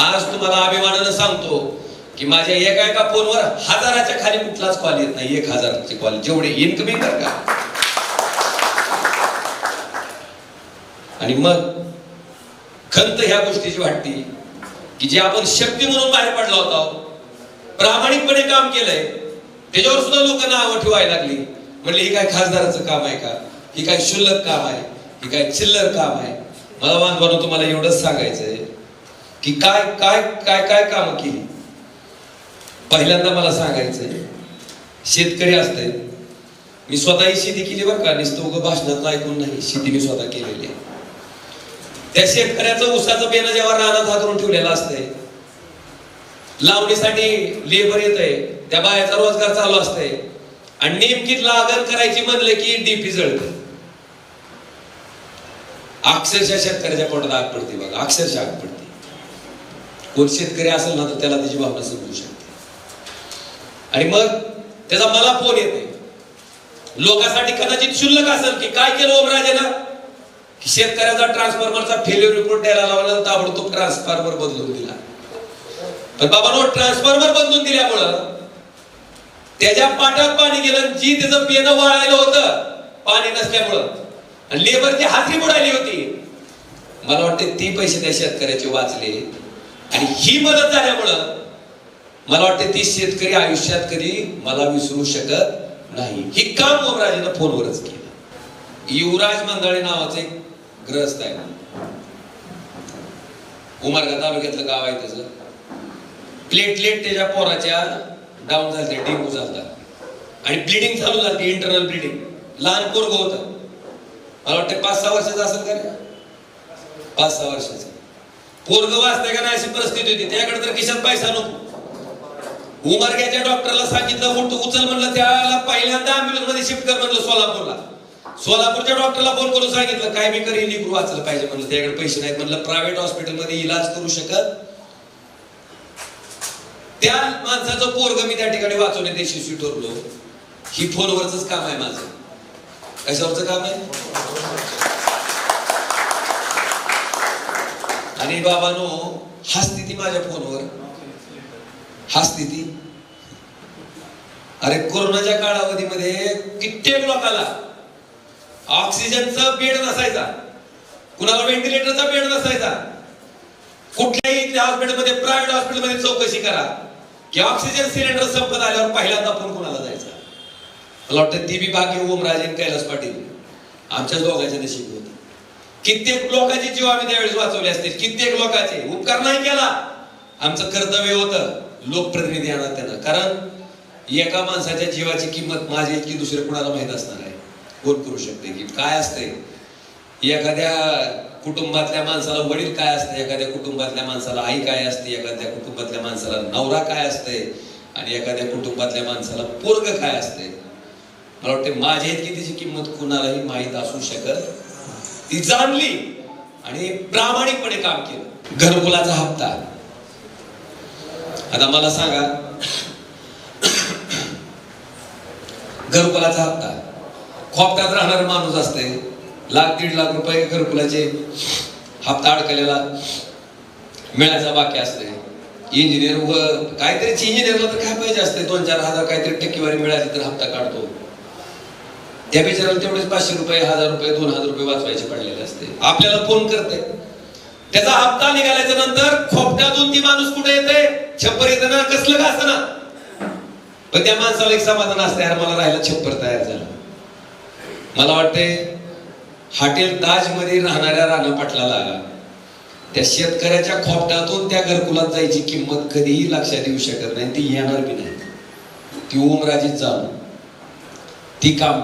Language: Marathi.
आज तुम्हाला अभिमानानं सांगतो की माझ्या एका एका फोनवर हजाराच्या खाली कुठलाच कॉल येत नाही. एक हजारचे कॉल जेवढे इनकमिंग कर का. आणि मग खंत ह्या गोष्टीची वाटती की जे आपण शक्ती म्हणून बाहेर पडलो होतो प्रामाणिकपणे काम केलंय त्याच्यावर सुद्धा लोक नावं ठेवायला लागली. म्हणले ही काय खासदाराचं काम आहे का? ही काय शुल्लक काम आहे? ही काय चिल्लर काम आहे? मला बांधवानं तुम्हाला एवढंच सांगायचंय की काय काय काय काय कामं केली? पहिल्यांदा मला सांगायचंय शेतकरी असते मी स्वतःही शेती केली बरं का नुसतं उगं भाषणात ऐकून नाही शेती मी स्वतः केलेली आहे. त्या शेतकऱ्याचं ऊसाचं बेन जेव्हा रानात हातरून ठेवलेलं असतंय लावणीसाठी लेबर येत आहे त्या बायाचा रोजगार चालू असतंय आणि नेमकी लागण करायची म्हणलं की डीपी जळते. अक्षरशः शेतकऱ्याच्या पोटात आग पडते बघा अक्षरशः आग पडते. कोण शेतकरी असेल ना तर त्याला त्याची भावना समजू शकते. आणि मग त्याचा मला फोन येते लोकांसाठी कदाचित शुल्लक असेल की काय केलं ओमराजेनं? की शेतकऱ्याचा ट्रान्सफॉर्मरचा फेल्युअर रिपोर्ट द्यायला लावला ताबडतोब ट्रान्सफॉर्मर बदलून दिला. पण बाबा नो ट्रान्सफॉर्मर बदलून दिल्यामुळं त्याच्या पाटात पाणी गेलं जी त्याचं पेनं वाळायला होतं पाणी नसल्यामुळं. आणि लेबरची हातरी बुडाली होती मला वाटते ती पैसे त्या शेतकऱ्याचे वाचले. आणि ही मदत झाल्यामुळं मला वाटते ती शेतकरी आयुष्यात कधी मला विसरू शकत नाही. हे काम ओमराजेनं फोनवरच केलं. युवराज मंदाळे नावाचे एक ग्रस्त आहे. उमरगा तालुक्यातलं गाव आहे त्याचं. प्लेटलेट त्याच्या पोराच्या डाऊन झाले डेंगू झाला आणि ब्लिडिंग चालू झाली इंटरनल ब्लिडिंग लहान पोरग होतं. मला वाटतं पाच सहा वर्षाचं असेल का पाच सहा वर्षाचं. पोरग वाचते का नाही अशी परिस्थिती होती. त्याकडे तर खिशात पैसा नको उमरग्याच्या डॉक्टरला सांगितलं उठ उचल म्हणलं त्याला पहिल्यांदा अँब्युलन्समध्ये शिफ्ट कर म्हणलं सोलापूरला. सोलापूरच्या डॉक्टरला फोन करून सांगितलं काय मी करी लिकरू वाचलं पाहिजे म्हणलं. त्याकडे पैसे नाहीत म्हणलं. प्रायव्हेट हॉस्पिटलमध्ये इलाज करू शकत. त्या माणसाचं पोरग मी त्या ठिकाणी वाचवण्यात यशस्वी ठरलो ही फोनवरच काम आहे माझं. कशावरच काम आहे? आणि बाबानो हा ती माझ्या फोनवर. हा ती अरे कोरोनाच्या कालावधीमध्ये कित्येक लोकांना ऑक्सिजनचा बेड नसायचा. कुणाला व्हेंटिलेटरचा बेड नसायचा. कुठल्याही हॉस्पिटलमध्ये प्रायव्हेट हॉस्पिटलमध्ये चौकशी करा. की ऑक्सिजन सिलेंडर संपत आल्यावर पहिल्यांदा फोन कुणाला जायचा? मला वाटतं ती बी बाकी ओमराजे कैलास पाटील. आमच्याच दोघांच्या नशीब होते. कित्येक लोकांचे जीव आम्ही त्यावेळेस वाचवले असतील. कित्येक लोकांचे. उपकार नाही केला. आमचं कर्तव्य होतं लोकप्रतिनिधी आणा त्यानं. कारण एका माणसाच्या जीवाची किंमत माझी इतकी दुसऱ्या कुणाला माहीत असणार आहे? कोण करू शकते? की काय असते एखाद्या कुटुंबातल्या माणसाला वडील काय असते एखाद्या कुटुंबातल्या माणसाला आई काय असते? एखाद्या कुटुंबातल्या माणसाला नवरा काय असते आणि एखाद्या कुटुंबातल्या माणसाला पोरग काय असते मला वाटते माझ्या इतकी तिची किंमत कुणालाही माहीत असू शकत ती जाणली आणि प्रामाणिकपणे काम केलं. घरकुलाचा हप्ता आता मला सांगा घरकुलाचा हप्ता खोपट्यात राहणारा माणूस असते लाख दीड लाख रुपये घरकुलाचे हप्ता अडकलेला मिळायचा बाकी असते इंजिनियर व काहीतरी इंजिनियरला तर काय पाहिजे असते दोन चार हजार काहीतरी टक्केवारी मिळाली तर हप्ता काढतो. त्या बिचाराला तेवढेच पाचशे रुपये हजार रुपये दोन हजार रुपये वाचवायचे पडलेले असते. आपल्याला फोन करते. त्याचा हप्ता निघाल्याच्या नंतर खोपट्यातून ती माणूस कुठे येते? छप्पर येते ना कसलं का असतं ना? पण त्या माणसाला एक समाधान असतं यार मला राहायला छप्पर तयार झालं. मला वाटते हॉटेल ताजमध्ये राहणाऱ्या राणा पाटलाला त्या शेतकऱ्याच्या खोपट्यातून त्या घरकुलात जायची किंमत कधीही लक्षात येऊ शकत नाही ती येणार बी नाही. ती ओमराजीत जाऊन ती काम